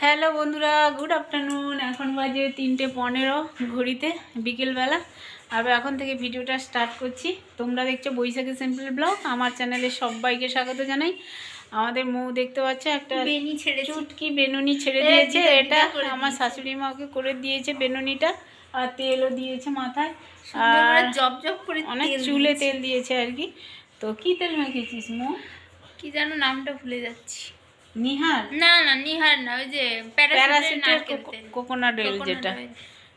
Hello বন্ধুরা good afternoon এখন বাজে তিনটে পনেরো ঘড়িতে বিকেলবেলা। আর এখন থেকে ভিডিওটা স্টার্ট করছি। তোমরা দেখছ বৈশাখী সিম্পল ব্লগ। আমার চ্যানেলে সবাইকে স্বাগত জানাই। আমাদের মৌ দেখতে পাচ্ছ একটা বেনি ছেড়েছি। চুটকি বেনুনি ছেড়ে দিয়েছে। এটা আমার শাশুড়ি মাকে করে দিয়েছে বেনুনিটা। আর তেলও দিয়েছে মাথায়। আর জব জব করে অনেক চুলে তেল দিয়েছে আর কি। তো কী তেল মেখেছিস মৌ? কি যেন নামটা ভুলে যাচ্ছি। নিহার? না না নিহার না ওই যে প্যারাসিটের কোকোনাট অয়েল যেটা।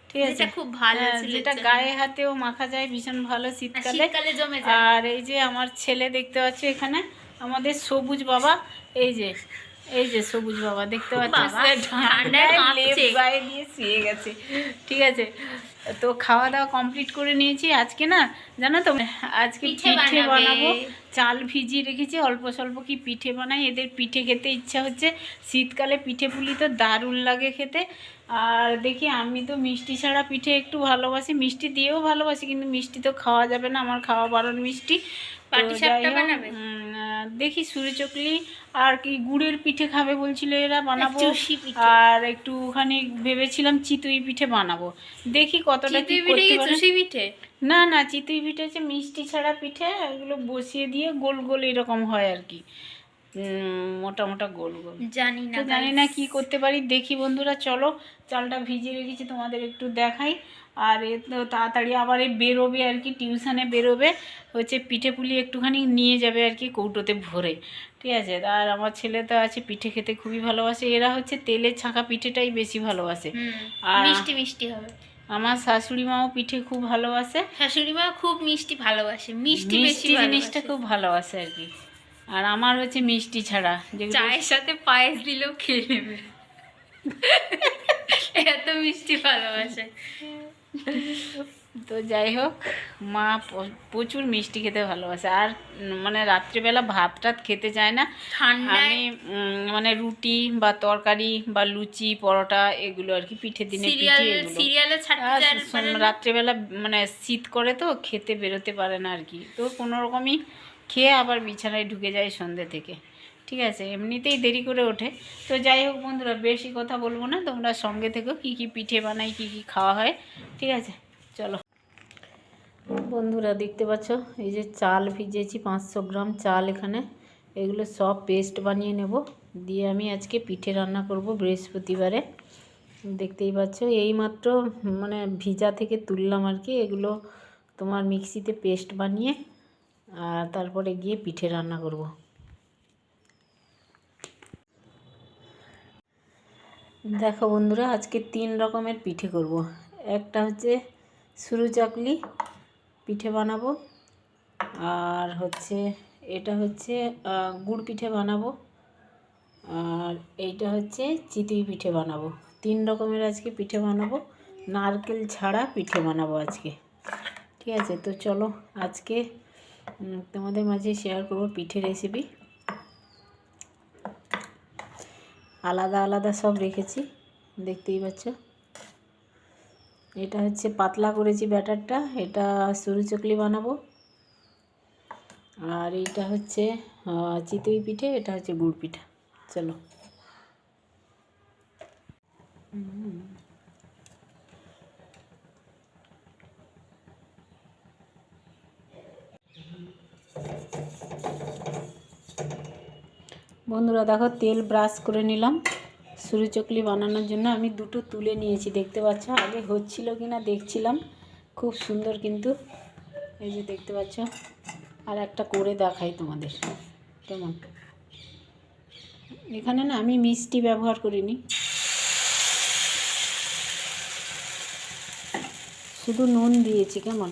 ঠিক আছে। খুব ভালো হ্যাঁ, যেটা গায়ে হাতেও মাখা যায় ভীষণ ভালো শীতকালে। শীতকালে জমে যায়। আর এই যে আমার ছেলে দেখতে পাচ্ছ এখানে আমাদের সবুজ বাবা এই যে এই যে সবুজ বাবা দেখতে দিয়ে শুয়ে গেছে। ঠিক আছে তো খাওয়া দাওয়া কমপ্লিট করে নিয়েছি। আজকে না জানো তো আজকে পিঠে বানাবো। চাল ভিজিয়ে রেখেছি অল্প স্বল্প কি পিঠে বানাই? এদের পিঠে খেতে ইচ্ছা হচ্ছে। শীতকালে পিঠে পুলি তো দারুণ লাগে খেতে। আর দেখি আমি তো মিষ্টি ছাড়া পিঠে একটু ভালোবাসি। মিষ্টি দিয়েও ভালোবাসি কিন্তু মিষ্টি তো খাওয়া যাবে না। আমার খাওয়া বারণ মিষ্টি। বানাবে? দেখি সুরি চকলি আর কি গুড়ের পিঠে খাবে বলছিল এরা বানাবো। আর একটুখানি ভেবেছিলাম চিতই পিঠে বানাবো। দেখি কতটা কি পিঠে করতে না না চিতই পিঠে হচ্ছে মিষ্টি ছাড়া পিঠে এগুলো বসিয়ে দিয়ে গোল গোল এরকম হয় আর কি। মোটা মোটা গোল গোল। জানি না তো জানি না কি করতে পারি। দেখি বন্ধুরা চলো চালটা ভিজিয়ে রেখেছি তোমাদের একটু দেখাই। আর এ তো তাড়াতাড়ি আবার এই বেরোবে আর কি টিউশনে বেরোবে হচ্ছে পিঠে পুলি একটুখানি নিয়ে যাবে আর কি কৌটোতে ভরে। ঠিক আছে? আর আমার ছেলে তো আছে পিঠে খেতে খুবই ভালোবাসে। এরা হচ্ছে তেলের ছাঁকা পিঠেটাই বেশি ভালোবাসে। আর- মিষ্টি মিষ্টি হবে। আমার শাশুড়ি মাও পিঠে খুব ভালোবাসে। শাশুড়ি মা খুব মিষ্টি ভালোবাসে মিষ্টি মিষ্টি জিনিসটা খুব ভালোবাসে আর কি। আর আমার হচ্ছে মিষ্টি ছাড়া। চায়ের সাথে পায়েস দিলেও খেয়ে নেবে। এত মিষ্টি ভালোবাসে। তো যাই হোক মা প্রচুর মিষ্টি খেতে ভালোবাসে। আর মানে রাত্রিবেলা ভাত টাত খেতে চায় না। আমি মানে রুটি বা তরকারি বা লুচি পরোটা এগুলো আর কি পিঠে দিনে রাত্রিবেলা মানে শীত করে তো খেতে বেরোতে পারে না আর কি। তো কোনো রকমই খেয়ে আবার বিছানায় ঢুকে যায় সন্ধ্যে থেকে। ঠিক আছে, এমনিতেই দেরি করে ওঠে। তো যাই হোক বন্ধুরা, বেশি কথা বলব না, তোমরা সঙ্গে থেকো, কী কী পিঠে বানাই, কী কী খাওয়া হয়, ঠিক আছে? চলো। বন্ধুরা, দেখতে পাচ্ছ, এই যে চাল ভিজেছি পাঁচশো গ্রাম চাল এখানে। এগুলো সব পেস্ট বানিয়ে নেব। দিয়ে আমি আজকে পিঠে রান্না করব বৃহস্পতিবারে। দেখতেই পাচ্ছ, এইমাত্র মানে ভিজা থেকে তুললাম আর কি, এগুলো তোমার মিক্সিতে পেস্ট বানিয়ে, আর তারপরে গিয়ে পিঠে রান্না করব। দেখো বন্ধুরা, আজকে তিন রকমের পিঠে করব। একটা হচ্ছে সুরু চাকলি পিঠে বানাবো, আর হচ্ছে এটা হচ্ছে গুড় পিঠে বানাবো, আর এইটা হচ্ছে চিতই পিঠে বানাবো। তিন রকমের আজকে পিঠে বানাবো, নারকেল ছাড়া পিঠে বানাবো আজকে। ঠিক আছে, তো চলো আজকে তোমাদের মাঝে শেয়ার করব পিঠে রেসিপি আলাদা আলাদা সব রেখেছি, দেখতেই পাচ্ছ। এটা হচ্ছে পাতলা করেছি ব্যাটারটা, এটা সরু চকলি বানাবো। আর এইটা হচ্ছে চিতই পিঠে, এটা হচ্ছে গুড় পিঠা। চলো। বন্ধুরা দেখো তেল ব্রাশ করে নিলাম। সুরি চকলি বানানোর জন্য আমি দুটো তুলে নিয়েছি, দেখতে পাচ্ছ? আগে হচ্ছিল কি না দেখছিলাম, খুব সুন্দর কিন্তু। এই যে দেখতে পাচ্ছ? আর একটা করে দেখাই তোমাদের, কেমন? এখানে না আমি মিষ্টি ব্যবহার করিনি। শুধু নুন দিয়েছি, কেমন?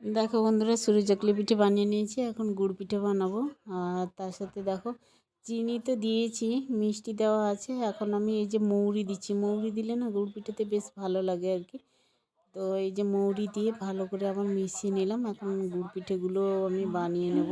দেখো বন্ধুরা সুরি চকলি পিঠে বানিয়ে নিয়েছি, এখন গুড় পিঠে বানাবো। আর তার সাথে দেখো, চিনি তো দিয়েছি, মিষ্টি দেওয়া আছে। এখন আমি এই যে মৌরি দিচ্ছি, মৌরি দিলে না গুড় পিঠেতে বেশ ভালো লাগে আর কি। তো এই যে মৌরি দিয়ে ভালো করে আবার মিশিয়ে নিলাম, এখন গুড় পিঠেগুলো আমি বানিয়ে নেব।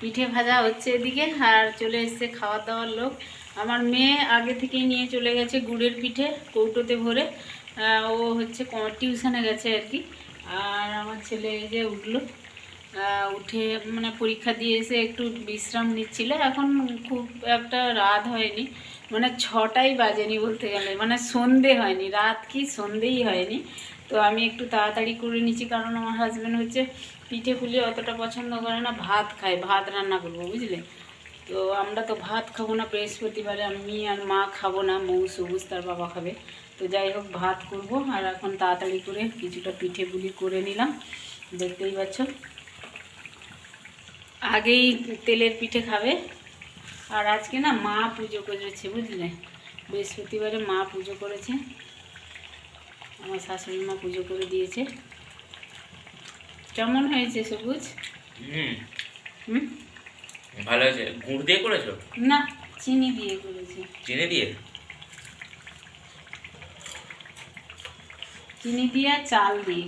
পিঠে ভাজা হচ্ছে এদিকে, আর চলে এসছে খাওয়া দাওয়ার লোক। আমার মেয়ে আগে থেকেই নিয়ে চলে গেছে গুড়ের পিঠে, কৌটোতে ভরে। ও হচ্ছে টিউশনে গেছে আর কি। আর আমার ছেলে যে উঠল। উঠে মানে পরীক্ষা দিয়ে এসে একটু বিশ্রাম নিচ্ছিল। এখন খুব একটা রাত হয়নি। মানে ছটাই বাজেনি বলতে গেলে। মানে সন্ধে হয়নি, রাত কি সন্ধেই হয়নি। তো আমি একটু তাড়াতাড়ি করে নিচ্ছি, কারণ আমার হাজব্যান্ড হচ্ছে পিঠে পুলি অতটা পছন্দ করে না, ভাত খায়, ভাত রান্না করব, বুঝলে? তো আমরা তো ভাত খাব না, বৃহস্পতিবারে আমি আর মা খাব না মৌ সবুজ, তার বাবা খাবে। তো যাই হোক, ভাত করব, আর এখন তাড়াতাড়ি করে কিছুটা পিঠে পুলি করে নিলাম, দেখতেই পাচ্ছ। আগেই তেলের পিঠে খাবে, আর আজকে না মা পুজো করেছে, বুঝলে? বৃহস্পতিবারে মা পুজো করেছে আমার শাশুড়ি মা পুজো করে দিয়েছে। কেমন হয়েছে সবুজ? হুম। ভালো আছে গুড় দিয়ে করেছ? না চিনি দিয়ে করেছে। চিনি দিয়ে? চিনি দিয়ে আর চাল দিয়ে।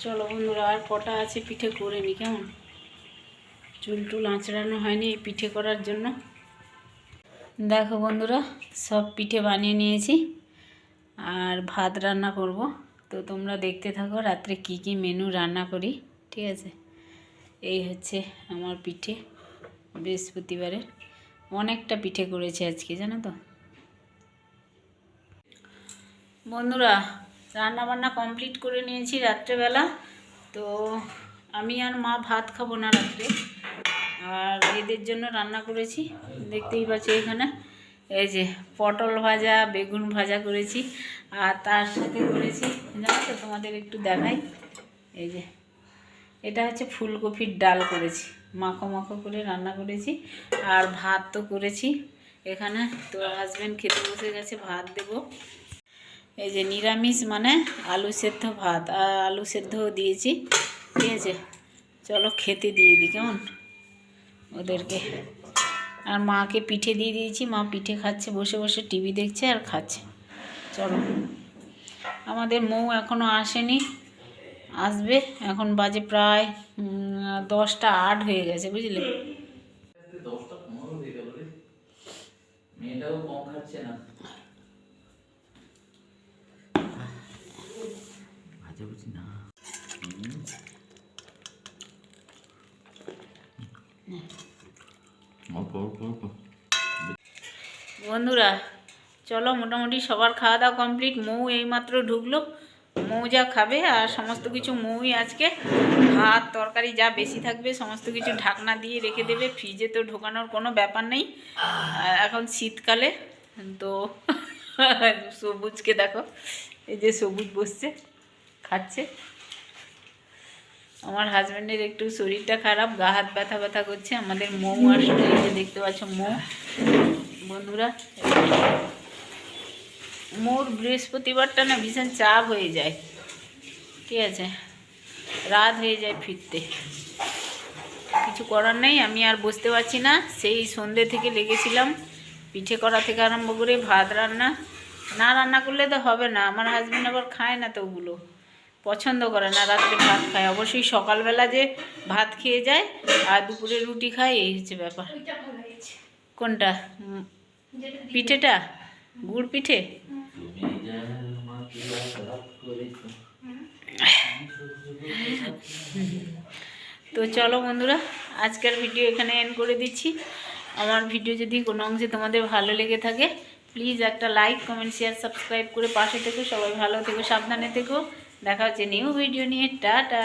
চলো বন্ধুরা আর কটা আছে পিঠে করে নি কেমন? চুল টুল আঁচড়ানো হয়নি এই পিঠে করার জন্য। দেখো বন্ধুরা, সব পিঠে বানিয়ে নিয়েছি আর ভাত রান্না করব। তো তোমরা দেখতে থাকো রাত্রে কি কি মেনু রান্না করি, ঠিক আছে? এই হচ্ছে আমার পিঠে বৃহস্পতিবারের অনেকটা পিঠে করেছি আজকে, জানো তো? বন্ধুরা রান্না বান্না কমপ্লিট করে নিয়েছি রাত্রেবেলা। তো আমি আর মা ভাত খাব না রাত্রে। আর এদের জন্য রান্না করেছি। দেখতেই পাচ্ছি এখানে। এই যে পটল ভাজা, বেগুন ভাজা করেছি। আর তার সাথে করেছি, জানো তো তোমাদের একটু দেখাই। এই যে, এটা হচ্ছে ফুলকপির ডাল করেছি। মাখো মাখো করে রান্না করেছি। আর ভাত তো করেছি। এখানে তো হাজব্যান্ড খেতে বসে গেছে, ভাত দেবো। এই যে নিরামিষ মানে আলু সেদ্ধ ভাত। আর আলু সেদ্ধও দিয়েছি। ঠিক আছে, চলো খেতে দিয়ে দিই, কেমন? ওদেরকে। আর মাকে পিঠে দিয়ে দিয়েছি, মা পিঠে খাচ্ছে, বসে বসে টিভি দেখছে আর খাচ্ছে। চলো। আমাদের মৌ এখনও আসেনি, আসবে, এখন বাজে প্রায় দশটা আট হয়ে গেছে, বুঝলে? মেয়েটাও কম খাচ্ছে না আচ্ছা বুঝি না নে। অল্প অল্প অল্প বন্ধুরা, চলো মোটামুটি সবার খাওয়া দাওয়া কমপ্লিট মৌ এইমাত্র ঢুকলো। মৌ যা খাবে আর সমস্ত কিছু মৌই আজকে। ভাত, তরকারি যা বেশি থাকবে, সমস্ত কিছু ঢাকনা দিয়ে রেখে দেবে। ফ্রিজে তো ঢোকানোর কোনো ব্যাপার নেই। এখন শীতকালে, তো সবুজকে দেখো, এই যে সবুজ বসছে, খাচ্ছে। আমার হাজব্যান্ডের একটু শরীরটা খারাপ, গা হাত ব্যথা ব্যথা করছে, আমাদের মৌ আসলে এই দেখতে পাচ্ছ মৌ। বন্ধুরা, মোর বৃহস্পতিবারটা না ভীষণ চাপ হয়ে যায়। ঠিক আছে? রাত হয়ে যায় ফিরতে। কিছু করার নেই, আমি আর বসতে পারছি না। সেই সন্ধ্যে থেকে লেগেছিলাম, পিঠে করা থেকে আরম্ভ করে ভাত রান্না। না রান্না করলে তো হবে না, আমার হাজব্যান্ড আবার খায় না তো ওগুলো। পছন্দ করে না রাত্রে ভাত খায়। অবশ্যই সকালবেলা যে ভাত খেয়ে যায় আর দুপুরে রুটি খায় এই হচ্ছে ব্যাপার। কোনটা? পিঠেটা? গুড় পিঠে? তো চলো বন্ধুরা আজকের ভিডিও এখানে এন্ড করে দিচ্ছি। আমার ভিডিও যদি কোনো অংশে তোমাদের ভালো লেগে থাকে প্লিজ একটা লাইক কমেন্ট শেয়ার সাবস্ক্রাইব করে পাশে থেকো। সবাই ভালো থেকো সাবধানে থেকো। দেখা হচ্ছে নিউ ভিডিও নিয়ে টাটা!